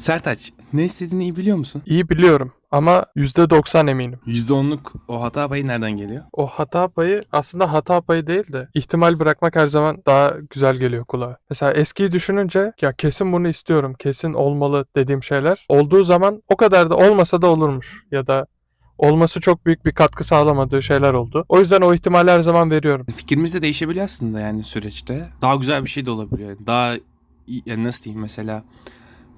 Sertaç ne istediğini iyi biliyor musun? İyi biliyorum ama %90 eminim. %10'luk o hata payı nereden geliyor? O hata payı aslında hata payı değil de ihtimal bırakmak her zaman daha güzel geliyor kulağa. Mesela eskiyi düşününce ya kesin bunu istiyorum, kesin olmalı dediğim şeyler olduğu zaman o kadar da olmasa da olurmuş ya da olması çok büyük bir katkı sağlamadığı şeyler oldu. O yüzden o ihtimali her zaman veriyorum. Fikrimiz de değişebiliyor aslında yani süreçte. Daha güzel bir şey de olabiliyor. Daha yani nasıl diyeyim mesela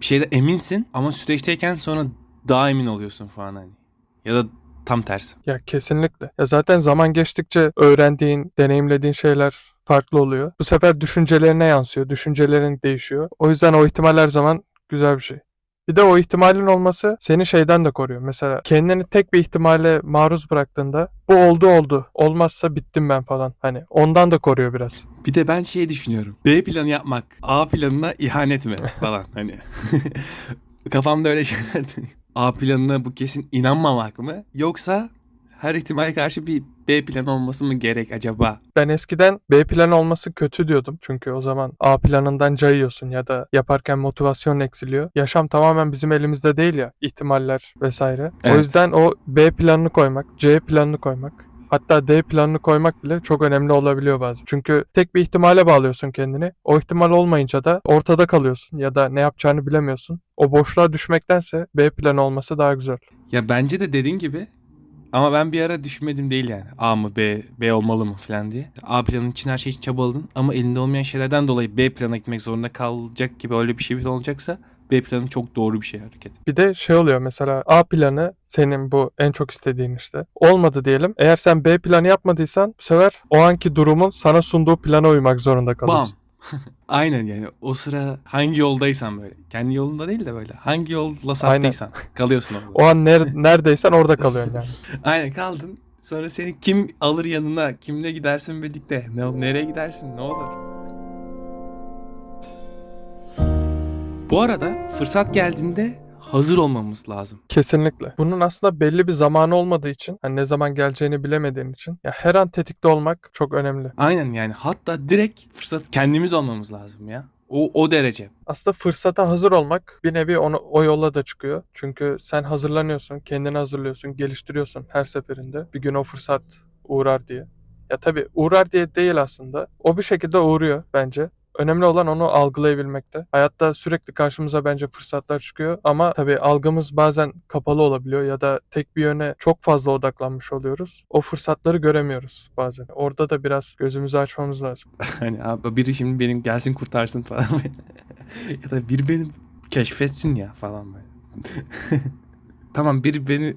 bir şeyde eminsin ama süreçteyken sonra daha emin oluyorsun falan hani. Ya da tam tersi. Ya kesinlikle. Ya zaten zaman geçtikçe öğrendiğin, deneyimlediğin şeyler farklı oluyor. Bu sefer düşüncelerine yansıyor, düşüncelerin değişiyor. O yüzden o ihtimal her zaman güzel bir şey. Bir de o ihtimalin olması seni şeyden de koruyor. Mesela kendini tek bir ihtimale maruz bıraktığında bu oldu oldu. Olmazsa bittim ben falan. Hani ondan da koruyor biraz. Bir de ben şey düşünüyorum. B planı yapmak A planına ihanet mi falan hani. Kafamda öyle şeyler. A planına bu kesin inanmamak mı? Yoksa her ihtimale karşı bir B planı olması mı gerek acaba? Ben eskiden B planı olması kötü diyordum. Çünkü o zaman A planından cayıyorsun ya da yaparken motivasyon eksiliyor. Yaşam tamamen bizim elimizde değil ya. ihtimaller vesaire. O Evet. yüzden o B planını koymak, C planını koymak, hatta D planını koymak bile çok önemli olabiliyor bazen. Çünkü tek bir ihtimale bağlıyorsun kendini. O ihtimal olmayınca da ortada kalıyorsun ya da ne yapacağını bilemiyorsun. O boşluğa düşmektense B planı olması daha güzel. Ya bence de dediğin gibi ama ben bir ara düşünmedim değil yani. A mı B, B olmalı mı falan diye. A planın için her şey için çabaladın ama elinde olmayan şeylerden dolayı B plana gitmek zorunda kalacak gibi öyle bir şey olacaksa B planı çok doğru bir şey hareket. Bir de şey oluyor mesela A planı senin bu en çok istediğin işte. Olmadı diyelim. Eğer sen B planı yapmadıysan bu sefer o anki durumun sana sunduğu plana uymak zorunda Bam. Aynen yani o sıra hangi yoldaysan böyle. Kendi yolunda değil de böyle. Hangi yolla saptıysan kalıyorsun orada. O an ner- neredeysen orada kalıyorsun yani. Aynen kaldın. Sonra seni kim alır yanına? Kimle gidersin birlikte? Ne, nereye gidersin? Ne olur? Bu arada fırsat geldiğinde hazır olmamız lazım. Kesinlikle. Bunun aslında belli bir zamanı olmadığı için, hani ne zaman geleceğini bilemediğin için ya her an tetikte olmak çok önemli. Aynen yani hatta direkt fırsat kendimiz olmamız lazım ya. O, o derece. Aslında fırsata hazır olmak bir nevi onu o yola da çıkıyor. Çünkü sen hazırlanıyorsun, kendini hazırlıyorsun, geliştiriyorsun her seferinde. Bir gün o fırsat uğrar diye. Ya tabii uğrar diye değil aslında. O bir şekilde uğruyor bence. Önemli olan onu algılayabilmekte. Hayatta sürekli karşımıza bence fırsatlar çıkıyor ama tabii algımız bazen kapalı olabiliyor ya da tek bir yöne çok fazla odaklanmış oluyoruz. O fırsatları göremiyoruz bazen. Orada da biraz gözümüzü açmamız lazım. Hani abi biri şimdi benim gelsin kurtarsın falan. ya da biri beni keşfetsin ya falan böyle. tamam biri beni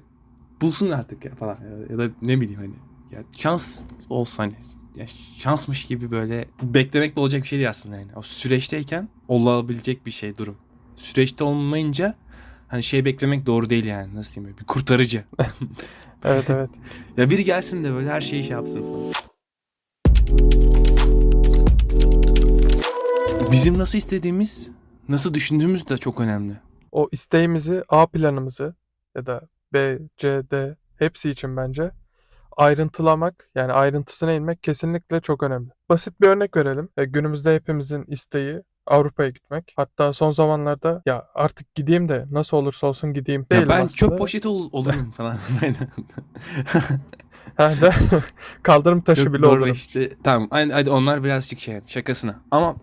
bulsun artık ya falan. Ya, da ne bileyim hani. Ya şans olsa hani. Ya şansmış gibi böyle. Bu beklemekle olacak bir şey değil aslında yani. O süreçteyken olabilecek bir şey durum. Süreçte olmayınca hani şey beklemek doğru değil yani. Nasıl diyeyim böyle bir kurtarıcı. Evet evet. ya biri gelsin de böyle her şeyi şey yapsın falan. Bizim nasıl istediğimiz, nasıl düşündüğümüz de çok önemli. o isteğimizi, A planımızı ya da B, C, D hepsi için bence ayrıntılamak yani ayrıntısına inmek kesinlikle çok önemli. Basit bir örnek verelim. E, günümüzde hepimizin isteği Avrupa'ya gitmek. Hatta son zamanlarda ya artık gideyim de nasıl olursa olsun gideyim. Ya değilim ben aslında. çöp poşeti ol- olurum falan. Ha, de- Kaldırım taşı Yok, bile olurum. Norveç'te- Tamam hadi, hadi onlar birazcık şey şakasına. Ama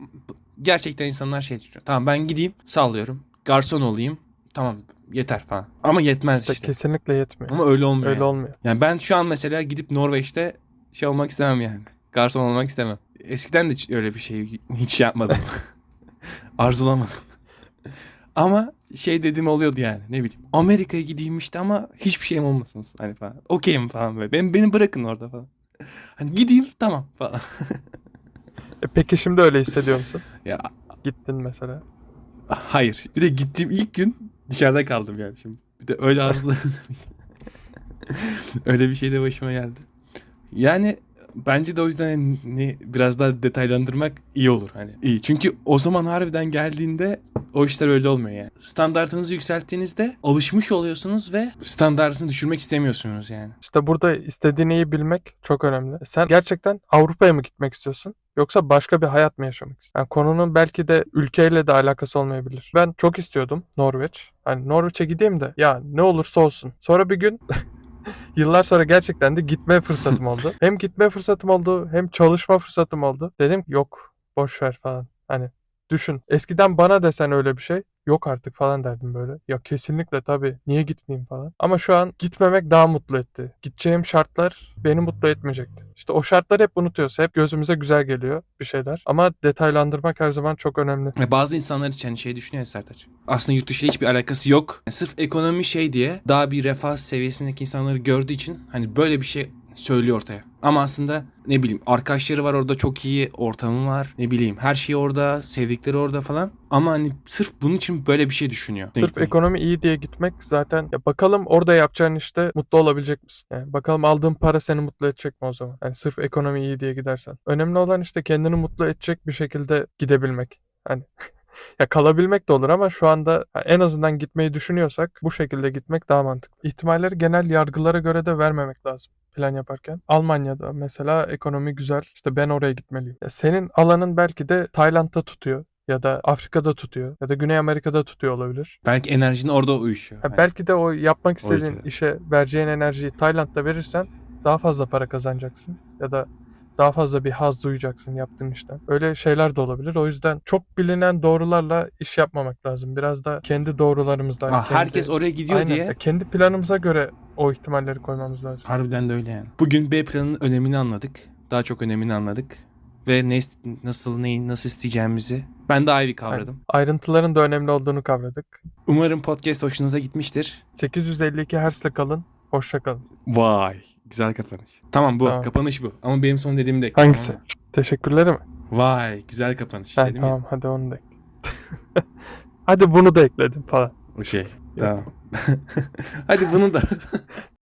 gerçekten insanlar şey düşünüyor. Tamam ben gideyim sağlıyorum. Garson olayım. Tamam yeter falan. Ama yetmez İşte işte. Kesinlikle yetmiyor. Ama öyle olmuyor. Öyle yani. olmuyor. Yani ben şu an mesela gidip Norveç'te şey olmak istemem yani. Garson olmak istemem. Eskiden de öyle bir şey hiç yapmadım. Arzulamadım. ama şey dediğim oluyordu yani ne bileyim. Amerika'ya gideyim işte ama hiçbir şeyim olmasın hani falan. Okeyim falan böyle. Beni, beni bırakın orada falan. Hani gideyim tamam falan. E, peki şimdi öyle hissediyor musun? ya Gittin mesela. hayır. Bir de gittiğim ilk gün dışarıda kaldım yani şimdi. Bir de öyle arzuladım. öyle bir şey de başıma geldi. Yani bence de o yüzden hani biraz daha detaylandırmak iyi olur hani. İyi. Çünkü o zaman harbiden geldiğinde O işler öyle olmuyor yani. Standartınızı yükselttiğinizde alışmış oluyorsunuz ve standartınızı düşürmek istemiyorsunuz yani. İşte burada istediğini iyi bilmek çok önemli. Sen gerçekten Avrupa'ya mı gitmek istiyorsun? Yoksa başka bir hayat mı yaşamak istiyorsun? Yani konunun belki de ülkeyle de alakası olmayabilir. Ben çok istiyordum Norveç. Hani Norveç'e gideyim de ya ne olursa olsun. Sonra bir gün yıllar sonra gerçekten de gitme fırsatım oldu. Hem gitme fırsatım oldu hem çalışma fırsatım oldu. Dedim yok boş ver falan. Hani düşün. Eskiden bana desen öyle bir şey yok artık falan derdim böyle. Ya kesinlikle tabii niye gitmeyeyim falan. Ama şu an gitmemek daha mutlu etti. Gideceğim şartlar beni mutlu etmeyecekti. İşte o şartları hep unutuyoruz. Hep gözümüze güzel geliyor bir şeyler. Ama detaylandırmak her zaman çok önemli. Ve Bazı insanlar için hani şey düşünüyor Sertaç. Aslında yurt dışı hiçbir alakası yok. Sırf ekonomi şey diye daha bir refah seviyesindeki insanları gördüğü için hani böyle bir şey söylüyor ortaya. Ama aslında ne bileyim arkadaşları var orada çok iyi ortamı var. Ne bileyim her şey orada, sevdikleri orada falan. Ama hani sırf bunun için böyle bir şey düşünüyor. Sırf Gitmek. ekonomi iyi diye gitmek zaten ya bakalım orada yapacağın işte mutlu olabilecek misin? Yani bakalım aldığın para seni mutlu edecek mi o zaman? Yani sırf ekonomi iyi diye gidersen. Önemli olan işte kendini mutlu edecek bir şekilde gidebilmek. Hani ya kalabilmek de olur ama şu anda en azından gitmeyi düşünüyorsak bu şekilde gitmek daha mantıklı. İhtimalleri genel yargılara göre de vermemek lazım plan yaparken. Almanya'da mesela ekonomi güzel. İşte ben oraya gitmeliyim. Ya senin alanın belki de Tayland'da tutuyor ya da Afrika'da tutuyor ya da Güney Amerika'da tutuyor olabilir. Belki enerjin orada uyuşuyor. Ha, belki de o yapmak istediğin ülkede. işe vereceğin enerjiyi Tayland'da verirsen daha fazla para kazanacaksın ya da daha fazla bir haz duyacaksın yaptığın işten. Öyle şeyler de olabilir. O yüzden çok bilinen doğrularla iş yapmamak lazım. Biraz da kendi doğrularımızla. Ah, kendi- herkes oraya gidiyor Aynen. diye Ya kendi planımıza göre o ihtimalleri koymamız lazım. Harbiden de öyle yani. Bugün B planının önemini anladık. Daha çok önemini anladık. Ve ne nasıl neyi nasıl isteyeceğimizi ben daha iyi bir kavradım. Ayrıntıların da önemli olduğunu kavradık. Umarım podcast hoşunuza gitmiştir. 852 Hz'le kalın. Hoşça kalın. Vay, güzel kapanış. Tamam bu, Tamam. kapanış bu. Ama benim son dediğimi de Hangisi? tamam? Teşekkürler mi? Vay, güzel kapanış dedim tamam hadi onu da ekle. hadi bunu da ekledim falan. ya. O şey. Tamam. Hadi bunu da.